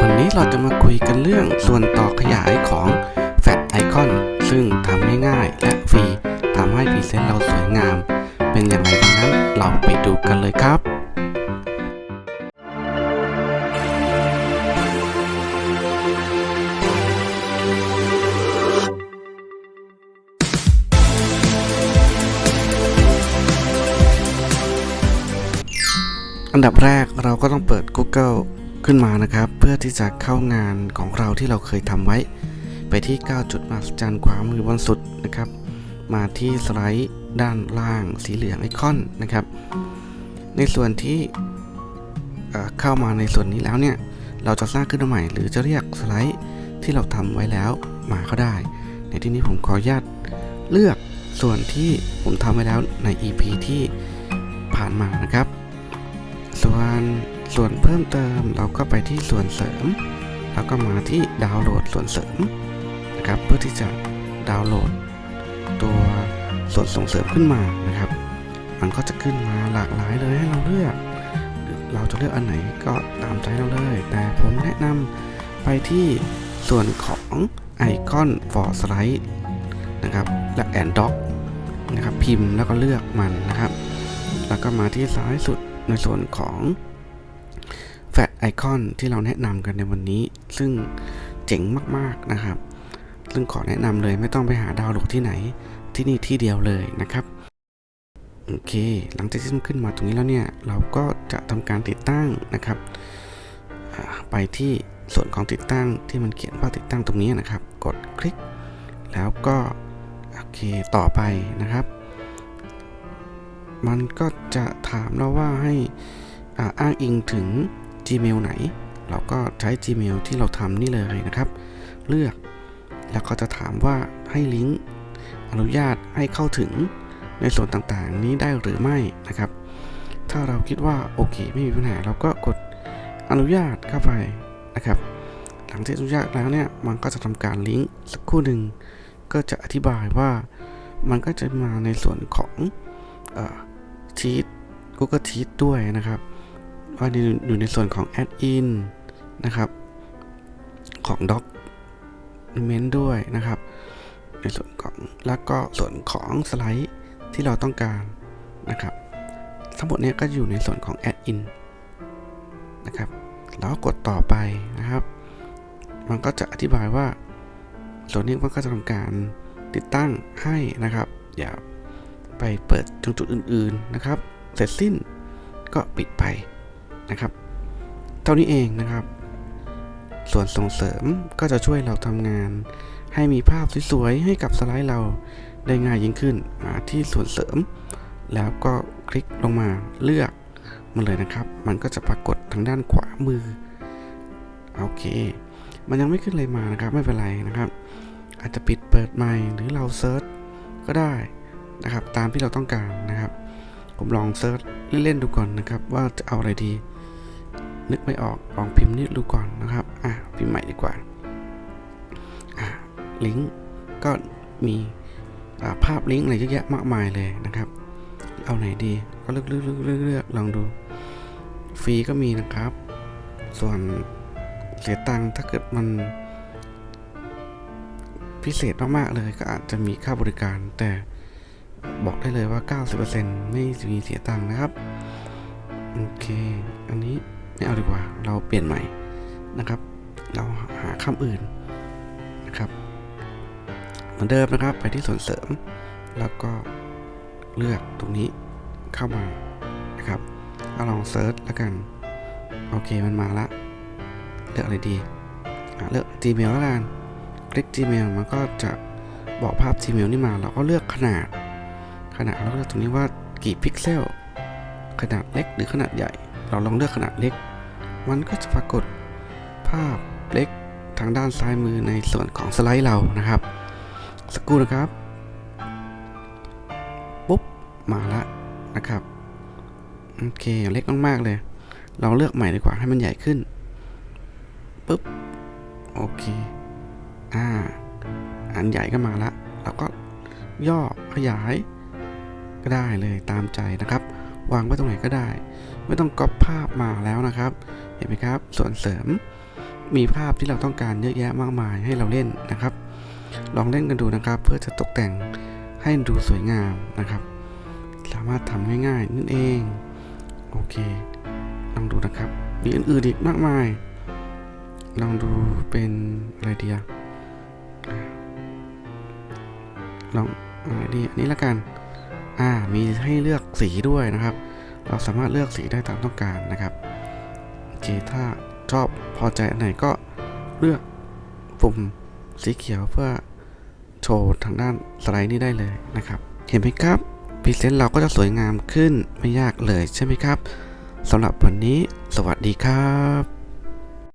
วันนี้เราจะมาคุยกันเรื่องส่วนต่อขยายของแฟ t ไอคอนซึ่งทำง่ายๆและฟรีทำให้พรีเซนต์เราสวยงาม เป็นอย่างไรดังนั้นเราไปดูกันเลยครับอันดับแรกเราก็ต้องเปิด Google ขึ้นมานะครับ เพื่อที่จะเข้างานของเราที่เราเคยทำไว้ ไปที่ 9 จุดมหัศจรรย์ขวามือบนสุดนะครับ มาที่สไลด์ด้านล่างสีเหลืองไอคอนนะครับ ในส่วนที่เอ่อเข้ามาในส่วนนี้แล้วเนี่ย เราจะสร้างขึ้นมาใหม่ หรือจะเรียกสไลด์ที่เราทำไว้แล้วมาก็ได้ ในที่นี้ผมขออนุญาตเลือกส่วนที่ผมทำไว้แล้วใน EP ที่ผ่านมานะครับ ส่วน ส่วนเพิ่มเติมเราก็ไปที่ส่วนเสริม แล้วก็มาที่ดาวน์โหลดส่วนเสริมนะครับ เพื่อที่จะดาวน์โหลด ตัวส่วนส่งเสริมขึ้นมานะครับ มันก็จะขึ้นมาหลากหลายเลยให้เราเลือก เราจะเลือกอันไหนก็ตามใจเราเลย แต่ผมแนะนำไปที่ส่วนของไอคอน for slide นะครับ และ and dock นะครับ พิมพ์แล้วก็เลือกมันนะครับ แล้วก็มาที่ซ้ายสุดในส่วนของ แฟ t ไอคอนที่เราแนะนำกันในวันนี้ ซึ่งเจ๋งมากๆนะครับ ซึ่งขอแนะนำเลยไม่ต้องไปหาดาวน์โหลดที่ไหนที่นี่ที่เดียวเลยนะครับโอเค หลังจากที่มันขึ้นมาตรงนี้แล้วเนี่ยเราก็จะทำการติดตั้งนะครับ ไปที่ส่วนของติดตั้งที่มันเขียนว่าติดตั้งตรงนี้นะครับ กดคลิก แล้วก็โอเคต่อไปนะครับ มันก็จะถามเราว่าให้อ้างอิงถึง Gmail ไหน เราก็ใช้ Gmail ที่เราทำนี่เลยนะครับ เลือกแล้วก็จะถามว่าให้ลิงก์อนุญาตให้เข้าถึงในส่วนต่างๆ นี้ได้หรือไม่นะครับ ถ้าเราคิดว่าโอเคไม่มีปัญหา เราก็กดอนุญาตเข้าไปนะครับ หลังจากอนุญาตแล้วเนี่ยมันก็จะทำการลิงก์สักครู่หนึ่งก็จะอธิบายว่ามันก็จะมาในส่วนของชีต Google Sheet ด้วยนะครับ ว่าอยู่ในส่วนของ Add in นะครับ ของ Document ด้วยนะครับ ในส่วนของแล้วก็ส่วนของสไลด์ที่เราต้องการนะครับ ทั้งหมดนี้ก็อยู่ในส่วนของ Add in นะครับ แล้วก็กดต่อไปนะครับ มันก็จะอธิบายว่าส่วนนี้มันก็จะทำการติดตั้งให้นะครับ อย่าไปเปิดตรงจุดอื่น ๆนะครับ เสร็จสิ้นก็ปิดไป นะครับ เท่านี้เองนะครับ ส่วนส่งเสริมก็จะช่วยเราทำงาน ให้มีภาพสวยๆให้กับสไลด์เราได้ง่ายยิ่งขึ้นมาที่ส่วนเสริม แล้วก็คลิกลงมาเลือกมันเลยนะครับ มันก็จะปรากฏทางด้านขวามือโอเค มันยังไม่ขึ้นเลยมานะครับ ไม่เป็นไรนะครับ อาจจะปิดเปิดใหม่หรือเราเซิร์ชก็ได้นะครับ ตามที่เราต้องการนะครับ ผมลองเซิร์ชเล่นๆดูก่อนนะครับ ว่าจะเอาอะไรดี นึกไม่ออกลองพิมพ์นี่ดูก่อนนะครับ อะพิมพ์ใหม่ดีกว่า อะลิงก์ก็มีภาพลิงก์อะไรเยอะแยะมากมายเลยนะครับ เอาไหนดีก็เลือกเลือกเลือกเลือกเลือกลองดู ฟรีก็มีนะครับ ส่วนเสียตังค์ถ้าเกิดมัน พิเศษมากๆเลยก็อาจจะมีค่าบริการ แต่บอกได้เลยว่า 90%ไม่มีเสียตังค์นะครับ โอเค อันนี้ ไม่เอาดีกว่า เราเปลี่ยนใหม่นะครับ เราหาคำอื่นนะครับ เหมือนเดิมนะครับ ไปที่ส่วนเสริม แล้วก็เลือกตรงนี้เข้ามานะครับเอาลองเซิร์ชแล้วกัน โอเคมันมาละเลือกอะไรดีเลือก Gmail แล้วกัน คลิก Gmail มันก็จะบอกภาพ Gmail นี่มาเราก็เลือกขนาด ขนาดเราเลือกตรงนี้ว่ากี่พิกเซล ขนาดเล็กหรือขนาดใหญ่ เราลองเลือกขนาดเล็ก มันก็จะปรากฏภาพเล็กทางด้านซ้ายมือในส่วนของสไลด์เรานะครับ สักครู่นะครับ ปุ๊บ มาละนะครับ โอเค เล็กมากๆเลย เราเลือกใหม่ดีกว่าให้มันใหญ่ขึ้น ปุ๊บ โอเค อ่า อันใหญ่ก็มาละ เราก็ย่อขยายก็ได้เลยตามใจนะครับ วางไว้ตรงไหนก็ได้ ไม่ต้องก๊อปภาพมาแล้วนะครับ เห็นไหมครับ ส่วนเสริม มีภาพที่เราต้องการเยอะแยะมากมายให้เราเล่นนะครับ ลองเล่นกันดูนะครับ เพื่อจะตกแต่งให้ดูสวยงามนะครับ สามารถทำง่ายๆนั่นเอง โอเค ลองดูนะครับ มีอื่นๆอีกมากมาย ลองดูเป็นอะไรดีอะอ่าลองอะไรดีอันนี้ละกัน อ่ามีให้เลือกสีด้วยนะครับ เราสามารถเลือกสีได้ตามต้องการนะครับโอเคถ้าชอบพอใจอันไหนก็เลือกปุ่มสีเขียวเพื่อโชว์ทางด้านสไลด์นี้ได้เลยนะครับ เห็นไหมครับพรีเซนต์เราก็จะสวยงามขึ้นไม่ยากเลยใช่ไหมครับสำหรับวันนี้สวัสดีครับ